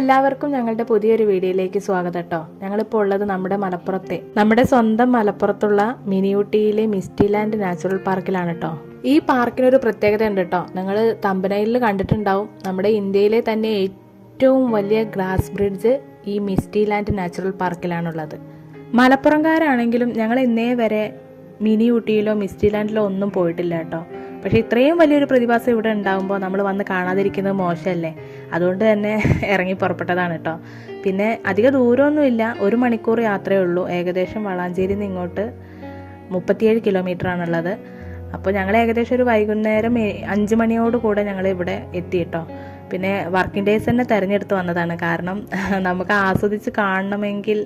എല്ലാവർക്കും ഞങ്ങളുടെ പുതിയൊരു വീഡിയോയിലേക്ക് സ്വാഗതം കേട്ടോ ഞങ്ങളിപ്പോൾ ഉള്ളത് നമ്മുടെ മലപ്പുറത്തെ നമ്മുടെ സ്വന്തം മലപ്പുറത്തുള്ള മിനിയൂട്ടിയിലെ മിസ്റ്റി ലാൻഡ് നാച്ചുറൽ പാർക്കിലാണ് കേട്ടോ ഈ പാർക്കിനൊരു പ്രത്യേകത ഉണ്ട് കേട്ടോ നിങ്ങൾ തമ്പനയിൽ കണ്ടിട്ടുണ്ടാവും നമ്മുടെ ഇന്ത്യയിലെ തന്നെ ഏറ്റവും വലിയ ഗ്ലാസ് ബ്രിഡ്ജ് ഈ മിസ്റ്റി ലാൻഡ് നാച്ചുറൽ പാർക്കിലാണുള്ളത്. മലപ്പുറംകാരാണെങ്കിലും ഞങ്ങൾ ഇന്നേ വരെ മിനി ഊട്ടിയിലോ മിസ്റ്റി ലാൻഡിലോ ഒന്നും പോയിട്ടില്ല കേട്ടോ പക്ഷേ ഇത്രയും വലിയൊരു പ്രതിഭാസം ഇവിടെ ഉണ്ടാകുമ്പോൾ നമ്മൾ വന്ന് കാണാതിരിക്കുന്നത് മോശമല്ലേ? അതുകൊണ്ട് തന്നെ ഇറങ്ങി പുറപ്പെട്ടതാണ് കേട്ടോ പിന്നെ അധിക ദൂരമൊന്നുമില്ല. ഒരു മണിക്കൂർ യാത്രയേ ഉള്ളൂ. ഏകദേശം വളാഞ്ചേരിയിൽ നിന്ന് ഇങ്ങോട്ട് മുപ്പത്തിയേഴ് കിലോമീറ്റർ ആണുള്ളത് അപ്പോൾ ഞങ്ങൾ ഏകദേശം ഒരു വൈകുന്നേരം അഞ്ച് മണിയോട് കൂടെ ഞങ്ങൾ ഇവിടെ എത്തി കേട്ടോ പിന്നെ വർക്കിംഗ് ഡേയ്സ് തന്നെ തിരഞ്ഞെടുത്ത് വന്നതാണ്. കാരണം നമുക്ക് ആസ്വദിച്ച് കാണണമെങ്കിൽ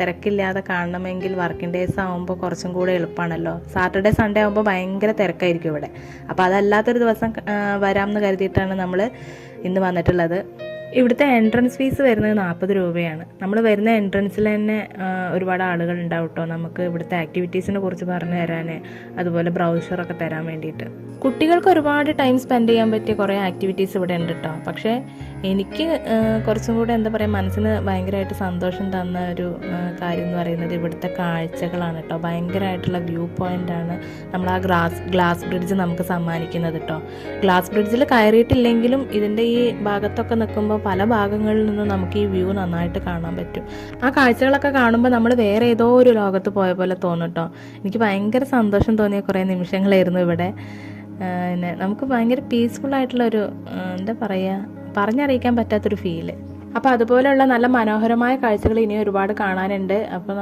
തിരക്കില്ലാതെ കാണണമെങ്കിൽ വർക്കിംഗ് ഡേയ്സ് ആകുമ്പോൾ കുറച്ചും കൂടെ എളുപ്പമാണല്ലോ സാറ്റർഡേ സൺഡേ ആകുമ്പോൾ ഭയങ്കര തിരക്കായിരിക്കും ഇവിടെ. അപ്പോൾ അതല്ലാത്തൊരു ദിവസം വരാമെന്ന് കരുതിയിട്ടാണ് നമ്മൾ ഇന്ന് വന്നിട്ടുള്ളത്. ഇവിടുത്തെ എൻട്രൻസ് ഫീസ് വരുന്നത് നാൽപ്പത് രൂപയാണ്. നമ്മൾ വരുന്ന എൻട്രൻസിൽ തന്നെ ഒരുപാട് ആളുകൾ ഉണ്ടാവും കേട്ടോ നമുക്ക് ഇവിടുത്തെ ആക്ടിവിറ്റീസിനെ കുറിച്ച് പറഞ്ഞു തരാൻ അതുപോലെ ബ്രൗഷറൊക്കെ തരാൻ വേണ്ടിയിട്ട്. കുട്ടികൾക്ക് ഒരുപാട് ടൈം സ്പെൻഡ് ചെയ്യാൻ പറ്റിയ കുറേ ആക്ടിവിറ്റീസ് ഇവിടെ ഉണ്ട് കേട്ടോ പക്ഷേ എനിക്ക് കുറച്ചും കൂടെ എന്താ പറയുക മനസ്സിന് ഭയങ്കരമായിട്ട് സന്തോഷം തന്ന ഒരു കാര്യം എന്ന് പറയുന്നത് ഇവിടുത്തെ കാഴ്ചകളാണ് കേട്ടോ ഭയങ്കരമായിട്ടുള്ള വ്യൂ പോയിന്റാണ് നമ്മൾ ആ ഗ്ലാസ് ഗ്ലാസ് ബ്രിഡ്ജ് നമുക്ക് സമ്മാനിക്കുന്നത് കേട്ടോ ഗ്ലാസ് ബ്രിഡ്ജിൽ കയറിയിട്ടില്ലെങ്കിലും ഇതിന്റെ ഈ ഭാഗത്തൊക്കെ നിൽക്കുമ്പോൾ പല ഭാഗങ്ങളിൽ നിന്ന് നമുക്ക് ഈ വ്യൂ നന്നായിട്ട് കാണാൻ പറ്റും. ആ കാഴ്ചകളൊക്കെ കാണുമ്പോൾ നമ്മൾ വേറെ ഏതോ ഒരു ലോകത്ത് പോയ പോലെ തോന്നും കേട്ടോ എനിക്ക് ഭയങ്കര സന്തോഷം തോന്നിയ കുറേ നിമിഷങ്ങളായിരുന്നു ഇവിടെ. പിന്നെ നമുക്ക് ഭയങ്കര പീസ്ഫുൾ ആയിട്ടുള്ള ഒരു ആ, എന്താ പറയുക പറഞ്ഞറിയിക്കാൻ പറ്റാത്തൊരു ഫീൽ അപ്പോൾ അതുപോലെയുള്ള നല്ല മനോഹരമായ കാഴ്ചകൾ ഇനി ഒരുപാട് കാണാനുണ്ട്. അപ്പോൾ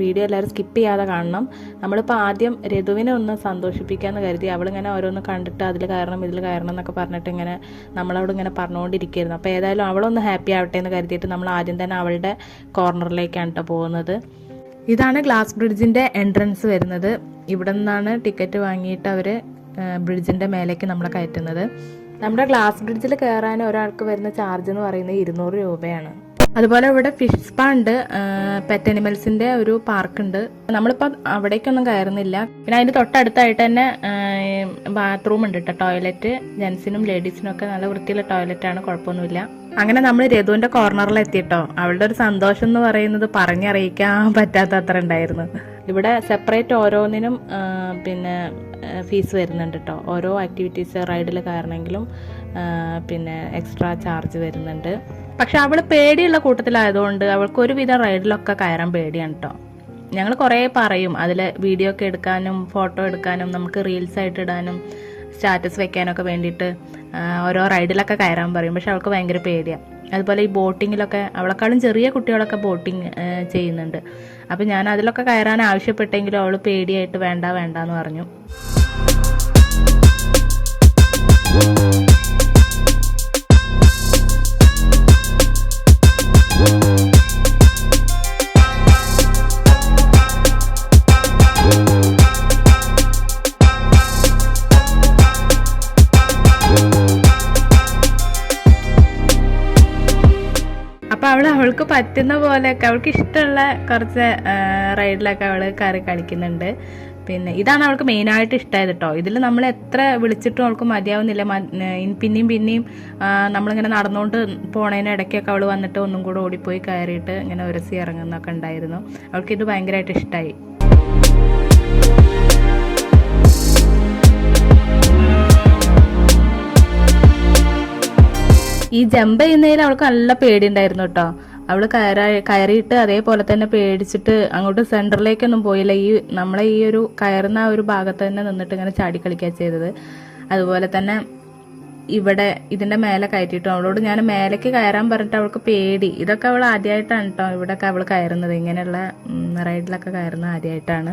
വീഡിയോ എല്ലാവരും സ്കിപ്പ് ചെയ്യാതെ കാണണം. നമ്മളിപ്പോൾ ആദ്യം രഘുവിനെ ഒന്ന് സന്തോഷിപ്പിക്കാമെന്ന് കരുതി. അവളിങ്ങനെ ഓരോന്ന് കണ്ടിട്ട് അതിൽ കയറണം ഇതിൽ കയറണം എന്നൊക്കെ പറഞ്ഞിട്ട് ഇങ്ങനെ നമ്മളവിടെ ഇങ്ങനെ പറഞ്ഞുകൊണ്ടിരിക്കുകയായിരുന്നു അപ്പോൾ ഏതായാലും അവളൊന്ന് ഹാപ്പി ആവട്ടെ എന്ന് കരുതിയിട്ട് നമ്മൾ ആദ്യം തന്നെ അവളുടെ കോർണറിലേക്കാണ് കേട്ടോ പോകുന്നത്. ഇതാണ് ഗ്ലാസ് ബ്രിഡ്ജിന്റെ എൻട്രൻസ് വരുന്നത്. ഇവിടെ നിന്നാണ് ടിക്കറ്റ് വാങ്ങിയിട്ട് അവർ ബ്രിഡ്ജിന്റെ മേലേക്ക് നമ്മളെ കയറ്റുന്നത്. നമ്മുടെ ഗ്ലാസ് ബ്രിഡ്ജിൽ കയറാൻ ഒരാൾക്ക് വരുന്ന ചാർജ് എന്ന് പറയുന്നത് ഇരുന്നൂറ് രൂപയാണ്. അതുപോലെ ഇവിടെ ഫിഷ് സ്പാ ഉണ്ട്. പെറ്റ് അനിമൽസിന്റെ ഒരു പാർക്ക് ഉണ്ട്. നമ്മളിപ്പോൾ അവിടേക്കൊന്നും കയറുന്നില്ല. പിന്നെ അതിന്റെ തൊട്ടടുത്തായിട്ട് തന്നെ ബാത്റൂം ഉണ്ട് കേട്ടോ ടോയ്ലറ്റ് ജെൻസിനും ലേഡീസിനും ഒക്കെ നല്ല വൃത്തിയുള്ള ടോയ്ലറ്റ് ആണ് കുഴപ്പമൊന്നുമില്ല. അങ്ങനെ നമ്മൾ രഘുവിന്റെ കോർണറിൽ എത്തിയിട്ടോ അവളുടെ ഒരു സന്തോഷം എന്ന് പറയുന്നത് പറഞ്ഞറിയിക്കാൻ പറ്റാത്ത അത്ര ഉണ്ടായിരുന്നു. ഇവിടെ സെപ്പറേറ്റ് ഓരോന്നിനും പിന്നെ ഫീസ് വരുന്നുണ്ട് കേട്ടോ ഓരോ ആക്ടിവിറ്റീസ് റൈഡിൽ കയറണമെങ്കിലും പിന്നെ എക്സ്ട്രാ ചാർജ് വരുന്നുണ്ട്. പക്ഷെ അവൾ പേടിയുള്ള കൂട്ടത്തിലായതുകൊണ്ട് അവൾക്ക് ഒരുവിധം റൈഡിലൊക്കെ കയറാൻ പേടിയാണ് കേട്ടോ ഞങ്ങൾ കുറേ പറയും അതിൽ വീഡിയോ ഒക്കെ എടുക്കാനും ഫോട്ടോ എടുക്കാനും നമുക്ക് റീൽസ് ആയിട്ട് ഇടാനും സ്റ്റാറ്റസ് വെക്കാനൊക്കെ വേണ്ടിയിട്ട് ഓരോ റൈഡിലൊക്കെ കയറാൻ പറയും. പക്ഷെ അവൾക്ക് ഭയങ്കര പേടിയാണ് അതുപോലെ ഈ ബോട്ടിങ്ങിലൊക്കെ അവളെക്കാളും ചെറിയ കുട്ടികളൊക്കെ ബോട്ടിങ് ചെയ്യുന്നുണ്ട്. അപ്പം ഞാൻ അതിലൊക്കെ കയറാൻ ആവശ്യപ്പെട്ടെങ്കിലും അവൾ പേടിയായിട്ട് വേണ്ട വേണ്ട എന്ന് പറഞ്ഞു പറ്റുന്ന പോലെയൊക്കെ അവൾക്ക് ഇഷ്ടമുള്ള കുറച്ച് റൈഡിലൊക്കെ അവൾ കയറി കളിക്കുന്നുണ്ട്. പിന്നെ ഇതാണ് അവൾക്ക് മെയിനായിട്ട് ഇഷ്ടമായത് കേട്ടോ. ഇതിൽ നമ്മൾ എത്ര വിളിച്ചിട്ടും അവൾക്ക് മതിയാവുന്നില്ല. പിന്നെയും പിന്നെയും നമ്മളിങ്ങനെ നടന്നുകൊണ്ട് പോണതിന് ഇടയ്ക്കൊക്കെ അവൾ വന്നിട്ട് ഒന്നും കൂടെ ഓടിപ്പോയി കയറിയിട്ട് ഇങ്ങനെ ഉരസി ഇറങ്ങുന്നൊക്കെ ഉണ്ടായിരുന്നു. അവൾക്ക് ഇത് ഭയങ്കരമായിട്ട് ഇഷ്ടമായി ഈ ജമ്പ് ചെയ്യുന്നതിൽ അവൾക്ക് നല്ല പേടിയുണ്ടായിരുന്നു കേട്ടോ. അവൾ കയറാ കയറിയിട്ട് അതേപോലെ തന്നെ പേടിച്ചിട്ട് അങ്ങോട്ട് സെന്ററിലേക്കൊന്നും പോയില്ല. ഈ നമ്മളെ ഈ ഒരു കയറുന്ന ആ ഒരു ഭാഗത്ത് തന്നെ നിന്നിട്ട് ഇങ്ങനെ ചാടിക്കളിക്കുക ചെയ്തത്. അതുപോലെ തന്നെ ഇവിടെ ഇതിന്റെ മേലെ കയറ്റിയിട്ടു അവളോട് ഞാൻ മേലേക്ക് കയറാൻ പറഞ്ഞിട്ട് അവൾക്ക് പേടി. ഇതൊക്കെ അവൾ ആദ്യമായിട്ടാണ് കേട്ടോ ഇവിടെയൊക്കെ അവൾ കയറുന്നത്. ഇങ്ങനെയുള്ള റൈഡിലൊക്കെ കയറുന്നത് ആദ്യമായിട്ടാണ്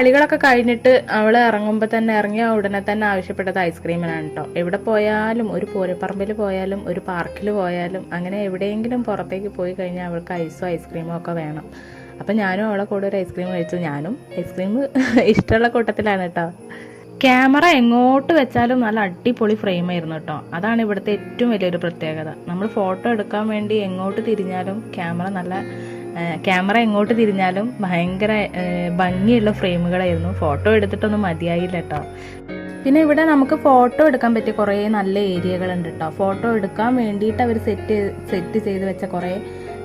കളികളൊക്കെ കഴിഞ്ഞിട്ട് അവൾ ഇറങ്ങുമ്പോൾ തന്നെ ഇറങ്ങിയ ഉടനെ തന്നെ ആവശ്യപ്പെട്ടത് ഐസ്ക്രീമിനാണ് കേട്ടോ എവിടെ പോയാലും ഒരു പൂരപ്പറമ്പിൽ പോയാലും ഒരു പാർക്കിൽ പോയാലും അങ്ങനെ എവിടെയെങ്കിലും പുറത്തേക്ക് പോയി കഴിഞ്ഞാൽ അവൾക്ക് ഐസും ഐസ്ക്രീമോ ഒക്കെ വേണം. അപ്പം ഞാനും അവളെ കൂടെ ഒരു ഐസ്ക്രീം കഴിച്ചു. ഞാനും ഐസ്ക്രീം ഇഷ്ടമുള്ള കൂട്ടത്തിലാണ് കേട്ടോ ക്യാമറ എങ്ങോട്ട് വെച്ചാലും നല്ല അടിപൊളി ഫ്രെയിം ആയിരുന്നു കേട്ടോ അതാണ് ഇവിടുത്തെ ഏറ്റവും വലിയൊരു പ്രത്യേകത. നമ്മൾ ഫോട്ടോ എടുക്കാൻ വേണ്ടി എങ്ങോട്ട് തിരിഞ്ഞാലും ക്യാമറ നല്ല ക്യാമറ എങ്ങോട്ട് തിരിഞ്ഞാലും ഭയങ്കര ഭംഗിയുള്ള ഫ്രെയിമുകളായിരുന്നു. ഫോട്ടോ എടുത്തിട്ടൊന്നും മതിയായില്ല കേട്ടോ പിന്നെ ഇവിടെ നമുക്ക് ഫോട്ടോ എടുക്കാൻ പറ്റിയ കുറേ നല്ല ഏരിയകളുണ്ട് കേട്ടോ ഫോട്ടോ എടുക്കാൻ വേണ്ടിയിട്ട് അവർ സെറ്റ് സെറ്റ് ചെയ്ത് വെച്ച കുറേ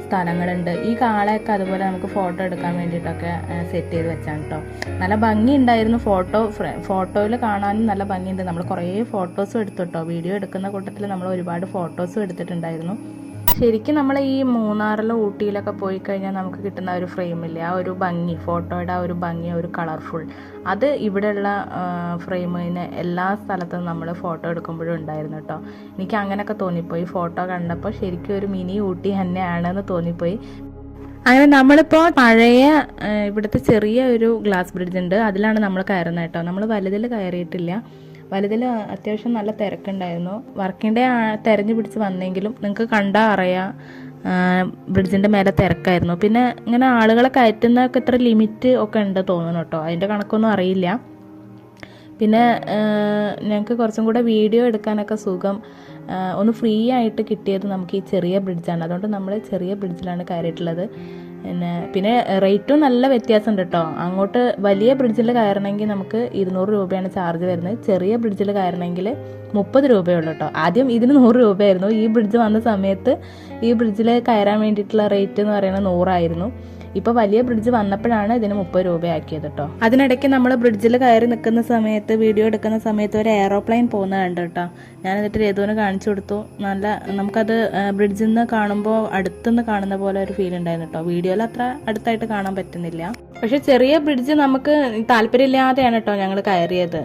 സ്ഥലങ്ങളുണ്ട്. ഈ കാളയൊക്കെ അതുപോലെ നമുക്ക് ഫോട്ടോ എടുക്കാൻ വേണ്ടിയിട്ടൊക്കെ സെറ്റ് ചെയ്ത് വെച്ചാണ് കേട്ടോ നല്ല ഭംഗി ഉണ്ടായിരുന്നു ഫോട്ടോ ഫോട്ടോയിൽ കാണാനും നല്ല ഭംഗിയുണ്ട്. നമ്മൾ കുറേ ഫോട്ടോസും എടുത്തു കേട്ടോ വീഡിയോ എടുക്കുന്ന കൂട്ടത്തിൽ നമ്മൾ ഒരുപാട് ഫോട്ടോസും എടുത്തിട്ടുണ്ടായിരുന്നു. ശരിക്കും നമ്മൾ ഈ മൂന്നാറിലോ ഊട്ടിയിലൊക്കെ പോയി കഴിഞ്ഞാൽ നമുക്ക് കിട്ടുന്ന ഒരു ഫ്രെയിമില്ലേ ആ ഒരു ഭംഗി ഫോട്ടോയുടെ ആ ഒരു ഭംഗി ഒരു കളർഫുൾ അത് ഇവിടെയുള്ള ഫ്രെയിമിന് എല്ലാ സ്ഥലത്തും നമ്മൾ ഫോട്ടോ എടുക്കുമ്പോഴും ഉണ്ടായിരുന്നു കേട്ടോ എനിക്ക് അങ്ങനെയൊക്കെ തോന്നിപ്പോയി. ഫോട്ടോ കണ്ടപ്പോൾ ശരിക്കും ഒരു മിനി ഊട്ടി തന്നെയാണെന്ന് തോന്നിപ്പോയി. അങ്ങനെ നമ്മളിപ്പോൾ പഴയ ഇവിടുത്തെ ചെറിയ ഒരു ഗ്ലാസ് ബ്രിഡ്ജ് ഉണ്ട്. അതിലാണ് നമ്മൾ കയറുന്നത് കേട്ടോ നമ്മൾ വലുതിൽ കയറിയിട്ടില്ല. വലുതിൽ അത്യാവശ്യം നല്ല തിരക്കുണ്ടായിരുന്നു. വർക്കിന്റെ തിരഞ്ഞു പിടിച്ച് വന്നെങ്കിലും നിങ്ങൾക്ക് കണ്ടാൽ അറിയാം ബ്രിഡ്ജിന്റെ മേലെ തിരക്കായിരുന്നു. പിന്നെ ഇങ്ങനെ ആളുകളെ കയറ്റുന്നതൊക്കെ ഇത്ര ലിമിറ്റ് ഒക്കെ ഉണ്ട് തോന്നുന്നു കേട്ടോ. അതിന്റെ കണക്കൊന്നും അറിയില്ല. പിന്നെ ഞങ്ങൾക്ക് കുറച്ചും കൂടെ വീഡിയോ എടുക്കാനൊക്കെ സുഖം. ഒന്ന് ഫ്രീ ആയിട്ട് കിട്ടിയത് നമുക്ക് ഈ ചെറിയ ബ്രിഡ്ജാണ്. അതുകൊണ്ട് നമ്മൾ ചെറിയ ബ്രിഡ്ജിലാണ് കയറിയിട്ടുള്ളത്. പിന്നെ പിന്നെ റേറ്റും നല്ല വ്യത്യാസമുണ്ട് കേട്ടോ അങ്ങോട്ട് വലിയ ബ്രിഡ്ജിൽ കയറണമെങ്കിൽ നമുക്ക് ഇരുന്നൂറ് രൂപയാണ് ചാർജ് വരുന്നത്. ചെറിയ ബ്രിഡ്ജിൽ കയറണമെങ്കിൽ മുപ്പത് രൂപയുള്ളൂ കേട്ടോ ആദ്യം ഇതിന് നൂറ് രൂപയായിരുന്നു. ഈ ബ്രിഡ്ജ് വന്ന സമയത്ത് ഈ ബ്രിഡ്ജിൽ കയറാൻ വേണ്ടിയിട്ടുള്ള റേറ്റ് എന്ന് പറയുന്നത് നൂറായിരുന്നു. ഇപ്പോൾ വലിയ ബ്രിഡ്ജ് വന്നപ്പോഴാണ് ഇതിന് മുപ്പത് രൂപയാക്കിയത് കേട്ടോ അതിനിടയ്ക്ക് നമ്മൾ ബ്രിഡ്ജിൽ കയറി നിൽക്കുന്ന സമയത്ത് വീഡിയോ എടുക്കുന്ന സമയത്ത് ഒരു എയറോപ്ലെയിൻ പോകുന്നത് കണ്ടു കേട്ടോ ഞാൻ എന്നിട്ട് രേതുവിന് കാണിച്ചു കൊടുത്തു. നല്ല നമുക്കത് ബ്രിഡ്ജിൽ നിന്ന് കാണുമ്പോൾ അടുത്തുനിന്ന് കാണുന്ന പോലെ ഒരു ഫീൽ ഉണ്ടായിരുന്നു കേട്ടോ വീഡിയോയിൽ അത്ര അടുത്തായിട്ട് കാണാൻ പറ്റുന്നില്ല. പക്ഷെ ചെറിയ ബ്രിഡ്ജ് നമുക്ക് താല്പര്യമില്ലാതെയാണ് കേട്ടോ ഞങ്ങൾ കയറിയത്.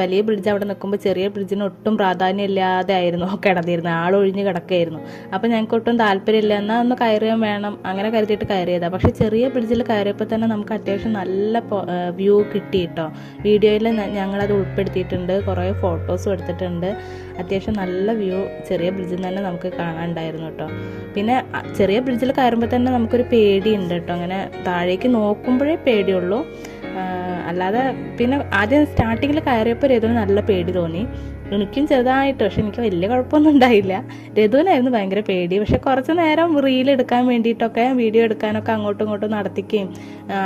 വലിയ ബ്രിഡ്ജ് അവിടെ നിൽക്കുമ്പോൾ ചെറിയ ബ്രിഡ്ജിന് ഒട്ടും പ്രാധാന്യം ഇല്ലാതെ ആയിരുന്നു കിടന്നിരുന്നത്. ആളൊഴിഞ്ഞ് കിടക്കുകയായിരുന്നു അപ്പം ഞങ്ങൾക്ക് ഒട്ടും താല്പര്യമില്ല. എന്നാൽ ഒന്ന് കയറുകയും വേണം. അങ്ങനെ കരുതിയിട്ട് കയറിയതാണ് പക്ഷെ ചെറിയ ബ്രിഡ്ജിൽ കയറിയപ്പോൾ തന്നെ നമുക്ക് അത്യാവശ്യം നല്ല വ്യൂ കിട്ടി കേട്ടോ വീഡിയോയിൽ ഞങ്ങളത് ഉൾപ്പെടുത്തിയിട്ടുണ്ട്. കുറേ ഫോട്ടോസും എടുത്തിട്ടുണ്ട്. അത്യാവശ്യം നല്ല വ്യൂ ചെറിയ ബ്രിഡ്ജിൽ തന്നെ നമുക്ക് കാണാനുണ്ടായിരുന്നു കേട്ടോ പിന്നെ ചെറിയ ബ്രിഡ്ജിൽ കയറുമ്പോൾ തന്നെ നമുക്കൊരു പേടിയുണ്ട് കേട്ടോ അങ്ങനെ താഴേക്ക് നോക്കുമ്പോഴേ പേടിയുള്ളൂ. അല്ലാതെ പിന്നെ ആദ്യം സ്റ്റാർട്ടിങ്ങിൽ കയറിയപ്പോൾ ഏതോ നല്ല പേടി തോന്നി. എനിക്കും ചെറുതായിട്ട് പക്ഷെ എനിക്ക് വലിയ കുഴപ്പമൊന്നും ഉണ്ടായില്ല. രഘുവിനായിരുന്നു ഭയങ്കര പേടി. പക്ഷെ കുറച്ച് നേരം റീൽ എടുക്കാൻ വേണ്ടിയിട്ടൊക്കെ വീഡിയോ എടുക്കാനൊക്കെ അങ്ങോട്ടും ഇങ്ങോട്ടും നടത്തിക്കുകയും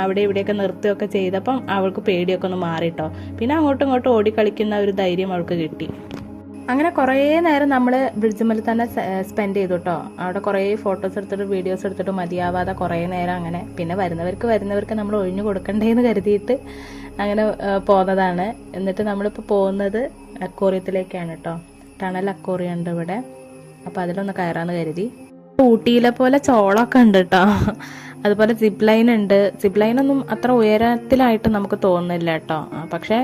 അവിടെ ഇവിടെയൊക്കെ നിർത്തുകയൊക്കെ ചെയ്തപ്പം അവൾക്ക് പേടിയൊക്കെ ഒന്ന് മാറിയിട്ടോ പിന്നെ അങ്ങോട്ടും ഇങ്ങോട്ടും ഓടിക്കളിക്കുന്ന ഒരു ധൈര്യം അവൾക്ക് കിട്ടി. അങ്ങനെ കുറേ നേരം നമ്മൾ ബ്രിഡ്ജുമ്മൽ തന്നെ സ്പെൻഡ് ചെയ്തു കേട്ടോ അവിടെ കുറേ ഫോട്ടോസ് എടുത്തിട്ട് വീഡിയോസ് എടുത്തിട്ട് മതിയാവാതെ കുറേ നേരം അങ്ങനെ. പിന്നെ വരുന്നവർക്ക് വരുന്നവർക്ക് നമ്മൾ ഒഴിഞ്ഞു കൊടുക്കണ്ടേന്ന് കരുതിയിട്ട് അങ്ങനെ പോന്നതാണ്. എന്നിട്ട് നമ്മളിപ്പോൾ പോകുന്നത് അക്കോറിയത്തിലേക്കാണ് കേട്ടോ ടണൽ അക്കോറിയം ഉണ്ട് ഇവിടെ. അപ്പൊ അതിലൊന്ന് കയറാന്ന് കരുതി. ഊട്ടിയിലെ പോലെ ചോളമൊക്കെ ഉണ്ട് കേട്ടോ അതുപോലെ സിപ്പ് ലൈൻ ഉണ്ട്. സിപ്പ് ലൈനൊന്നും അത്ര ഉയരത്തിലായിട്ട് നമുക്ക് തോന്നുന്നില്ല കേട്ടോ പക്ഷെ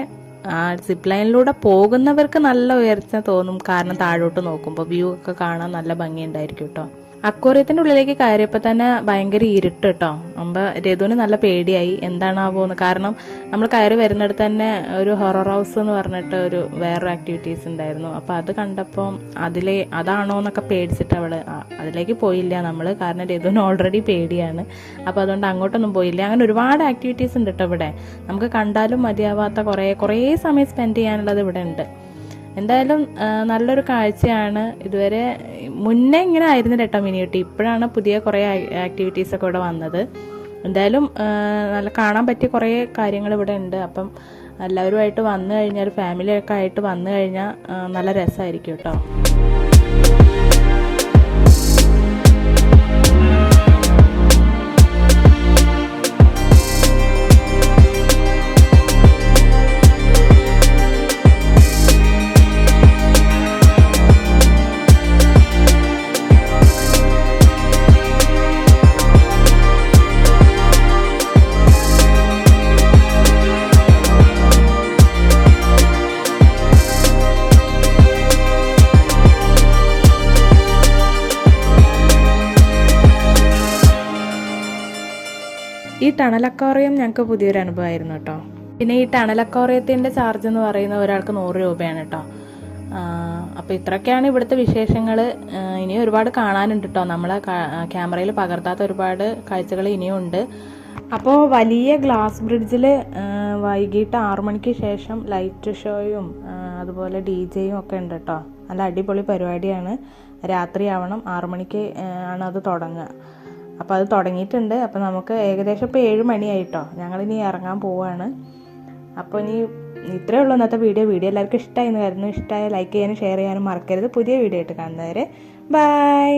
ആ സിപ്പ് ലൈനിലൂടെ പോകുന്നവർക്ക് നല്ല ഉയർച്ച തോന്നും. കാരണം താഴോട്ട് നോക്കുമ്പോൾ വ്യൂ ഒക്കെ കാണാൻ നല്ല ഭംഗിയുണ്ടായിരിക്കും കേട്ടോ അക്വേറിയത്തിന്റെ ഉള്ളിലേക്ക് കയറിയപ്പോൾ തന്നെ ഭയങ്കര ഇരുട്ട് കേട്ടോ. അമ്പ രതുവിന് നല്ല പേടിയായി. എന്താണാവോന്ന് കാരണം നമ്മൾ കയറി വരുന്നിടത്ത് തന്നെ ഒരു ഹൊറർ ഹൗസ് എന്ന് പറഞ്ഞിട്ട് ഒരു വേറെ ആക്ടിവിറ്റീസ് ഉണ്ടായിരുന്നു. അപ്പോൾ അത് കണ്ടപ്പോൾ അതിലെ അതാണോ എന്നൊക്കെ പേടിച്ചിട്ട് അവൾ അതിലേക്ക് പോയില്ല നമ്മൾ കാരണം രതുവിന് ഓൾറെഡി പേടിയാണ്. അപ്പോൾ അതുകൊണ്ട് അങ്ങോട്ടൊന്നും പോയില്ല. അങ്ങനെ ഒരുപാട് ആക്ടിവിറ്റീസ് ഉണ്ട് കേട്ടോ ഇവിടെ. നമുക്ക് കണ്ടാലും മതിയാവാത്ത കുറേ കുറേ സമയം സ്പെൻഡ് ചെയ്യാനുള്ളത് ഇവിടെ ഉണ്ട്. എന്തായാലും നല്ലൊരു കാഴ്ചയാണ്. ഇതുവരെ മുന്നേ ഇങ്ങനെ ആയിരുന്നു കേട്ടോ മിനിയൂട്ടി ഇപ്പോഴാണ് പുതിയ കുറേ ആക്ടിവിറ്റീസ് ഒക്കെ ഇവിടെ വന്നത്. എന്തായാലും നല്ല കാണാൻ പറ്റിയ കുറേ കാര്യങ്ങൾ ഇവിടെ ഉണ്ട്. അപ്പം എല്ലാവരുമായിട്ട് വന്നു കഴിഞ്ഞാൽ ഫാമിലിയൊക്കെ ആയിട്ട് വന്നു കഴിഞ്ഞാൽ നല്ല രസമായിരിക്കും കേട്ടോ. ടണൽ അക്വാറിയം ഞങ്ങൾക്ക് പുതിയൊരു അനുഭവമായിരുന്നു കേട്ടോ. പിന്നെ ഈ ടണൽ അക്വാറിയത്തിന്റെ ചാർജ് എന്ന് പറയുന്നത് ഒരാൾക്ക് നൂറ് രൂപയാണ് കേട്ടോ. അപ്പോൾ ഇത്രയൊക്കെയാണ് ഇവിടുത്തെ വിശേഷങ്ങൾ ഇനി ഒരുപാട് കാണാനുണ്ട് കേട്ടോ. നമ്മളെ ക്യാമറയിൽ പകർത്താത്ത ഒരുപാട് കാഴ്ചകൾ ഇനിയും ഉണ്ട്. അപ്പോൾ വലിയ ഗ്ലാസ് ബ്രിഡ്ജിൽ വൈകിട്ട് ആറു മണിക്ക് ശേഷം ലൈറ്റ് ഷോയും അതുപോലെ ഡി ജെയും ഒക്കെ ഉണ്ട് കേട്ടോ. നല്ല അടിപൊളി പരിപാടിയാണ്. രാത്രിയാവണം ആറു മണിക്ക് ആണ് അത് തുടങ്ങുക. അപ്പോൾ അത് തുടങ്ങിയിട്ടുണ്ട്. അപ്പോൾ നമുക്ക് ഏകദേശം ഇപ്പോൾ ഏഴ് മണിയായിട്ടോ. ഞങ്ങളിനി ഇറങ്ങാൻ പോവുകയാണ് അപ്പോൾ ഇനി ഇത്രയേ ഉള്ളൂ ഇന്നത്തെ വീഡിയോ. വീഡിയോ എല്ലാവർക്കും ഇഷ്ടമായി എന്ന് കരുതുന്നു. ഇഷ്ടമായ ലൈക്ക് ചെയ്യാനും ഷെയർ ചെയ്യാനും മറക്കരുത്. പുതിയ വീഡിയോ ആയിട്ട് കാണുന്നവരെ ബൈ